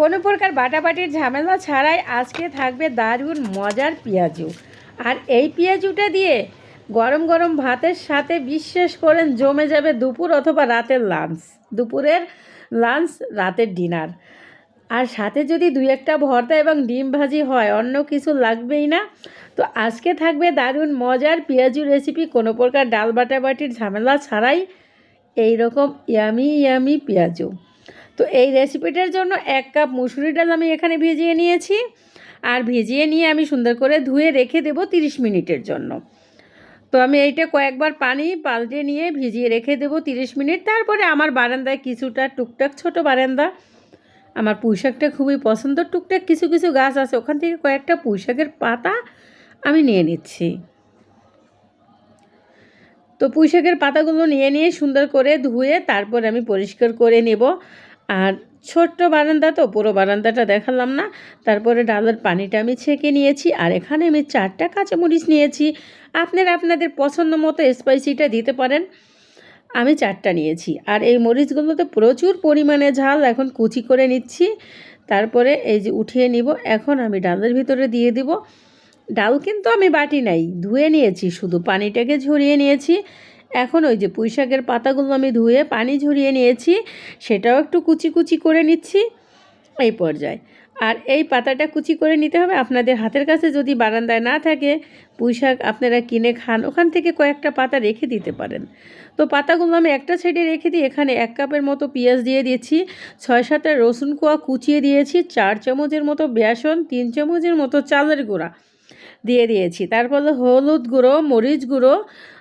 কোনো প্রকার বাটাবাটির ঝামেলা ছাড়াই আজকে থাকবে দারুণ মজার পেঁয়াজু। আর এই পেঁয়াজুটা দিয়ে গরম গরম ভাতের সাথে বিশ্বাস করেন জমে যাবে দুপুর অথবা রাতের লাঞ্চ দুপুরের লাঞ্চ রাতের ডিনার আর সাথে যদি দুই একটা ভর্তা এবং ডিম ভাজি হয়, অন্য কিছু লাগবেই না। তো আজকে থাকবে দারুণ মজার পেঁয়াজু রেসিপি কোনো প্রকার ডাল বাটাবাটির ঝামেলা ছাড়াই এই রকম ইয়ামি ইয়ামি পেঁয়াজু। তো এই রেসিপিটার জন্য এক কাপ মুসুরি ডাল আমি এখানে ভিজিয়ে নিয়েছি। আর ভিজিয়ে নিয়ে আমি সুন্দর করে ধুয়ে রেখে দেবো তিরিশ মিনিটের জন্য। তো আমি এইটা কয়েকবার পানি পাল্টে নিয়ে ভিজিয়ে রেখে দেবো তিরিশ মিনিট। তারপরে আমার বারান্দায় কিছুটা টুকটাক, ছোট বারান্দা। আমার পুঁইশাকটা খুবই পছন্দ। টুকটাক কিছু কিছু গাছ আছে, ওখান থেকে কয়েকটা পুঁইশাকের পাতা আমি নিয়ে নিচ্ছি। তো পুঁইশাকের পাতাগুলো নিয়ে নিয়ে সুন্দর করে ধুয়ে তারপর আমি পরিষ্কার করে নেব। আর ছোট্ট বারান্দা তো, পুরো বারান্দাটা দেখালাম না। তারপরে ডালের পানিটা আমি ছেঁকে নিয়েছি আর এখানে আমি চারটা কাঁচামরিচ নিয়েছি। আপনারা আপনাদের পছন্দ মতো স্পাইসিটা দিতে পারেন। আমি চারটা নিয়েছি আর এই মরিচগুলোতে প্রচুর পরিমাণে ঝাল এখন কুচি করে নিচ্ছি। তারপরে এই যে উঠিয়ে নিব, এখন আমি ডালের ভিতরে দিয়ে দিব। ডাল কিন্তু আমি বাটি নাই, ধুয়ে নিয়েছি, শুধু পানিটাকে ঝরিয়ে নিয়েছি। এখন ওই যে পুঁইশাকের পাতাগুলো আমি ধুয়ে পানি ঝরিয়ে নিয়েছি, সেটাও একটু কুচি কুচি করে নিচ্ছি, এই পর্যায়ে। আর এই পাতাটা কুচি করে নিতে হবে। আপনাদের হাতের কাছে যদি বারান্দায় না থাকে, পুঁইশাক আপনারা কিনে খান, ওখান থেকে কয়েকটা পাতা রেখে দিতে পারেন। তো পাতাগুলো আমি একটা সাইডে রেখে দিই এখানে এক কাপের মতো পেঁয়াজ দিয়ে দিয়েছি, ছয় সাতটা রসুন কোয়া কুচিয়ে দিয়েছি, চার চামচের মতো বেসন, তিন চামচের মতো চালের গুঁড়া দিয়ে দিয়েছি। তারপরে হলুদ গুঁড়ো, মরিচ গুঁড়ো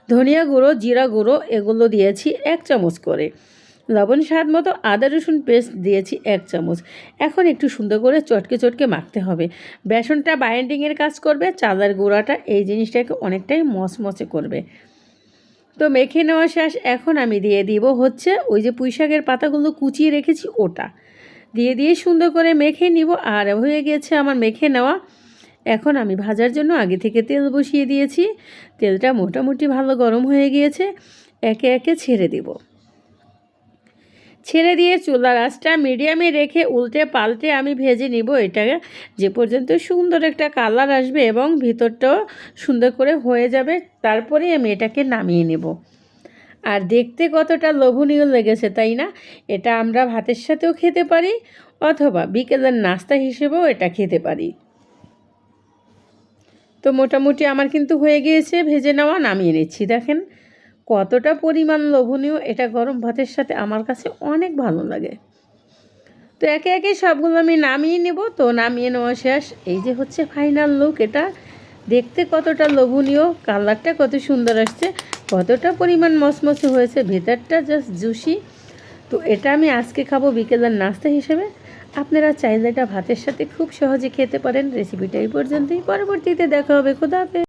ধনিয়া গুঁড়ো, জিরা গুঁড়ো এগুলো দিয়েছি এক চামচ করে। লবণ স্বাদ মতো আদা, রসুন পেস্ট দিয়েছি এক চামচ। এখন একটু সুন্দর করে চটকে চটকে মাখতে হবে। বেসনটা বাইন্ডিংয়ের কাজ করবে, চালের গুঁড়াটা এই জিনিসটাকে অনেকটাই মচমচে করবে। তো মেখে নেওয়া শেষ। এখন আমি দিয়ে দিব হচ্ছে ওই যে পুঁইশাকের পাতাগুলো কুচিয়ে রেখেছি ওটা। দিয়ে দিয়ে সুন্দর করে মেখে নিব। আর হয়ে গেছে আমার মেখে নেওয়া। এখন আমি ভাজার জন্য আগে থেকে তেল বসিয়ে দিয়েছি। তেলটা মোটামুটি ভালো গরম হয়ে গিয়েছে। একে একে ছেড়ে দেব। ছেড়ে দিয়ে চুলার আঁচটা মিডিয়ামে রেখে উল্টে পাল্টে আমি ভেজে নিব। এটাকে যে পর্যন্ত সুন্দর একটা কালার আসবে এবং ভিতরটাও সুন্দর করে হয়ে যাবে, তারপরে আমি এটাকে নামিয়ে নেব। আর দেখতে কতটা লোভনীয় লেগেছে, তাই না? এটা আমরা ভাতের সাথেও খেতে পারি, অথবা বিকেলের নাস্তা হিসেবেও এটা খেতে পারি। তো মোটামুটি আমার কিন্তু হয়ে গিয়েছে ভেজে নেওয়া, নামিয়ে নিচ্ছি। দেখেন কতটা পরিমাণ লোভনীয়, এটা গরম ভাতের সাথে আমার কাছে অনেক ভালো লাগে। তো একে একে সবগুলো আমি নামিয়ে নেব। তো নামিয়ে নেওয়া শেষ। এই যে হচ্ছে ফাইনাল লুক এটা দেখতে কতটা লোভনীয়, কালারটা কত সুন্দর আসছে, কতটা পরিমাণ মচমচে হয়েছে, ভেতরটা জাস্ট জুসি তো এটা আমি আজকে খাব বিকেলের নাস্তা হিসেবে। আপনারা চাইলে এটা ভাতের সাথে খুব সহজে খেতে পারেন। রেসিপিটা এই পর্যন্তই। পরবর্তীতে দেখা হবে। খোদা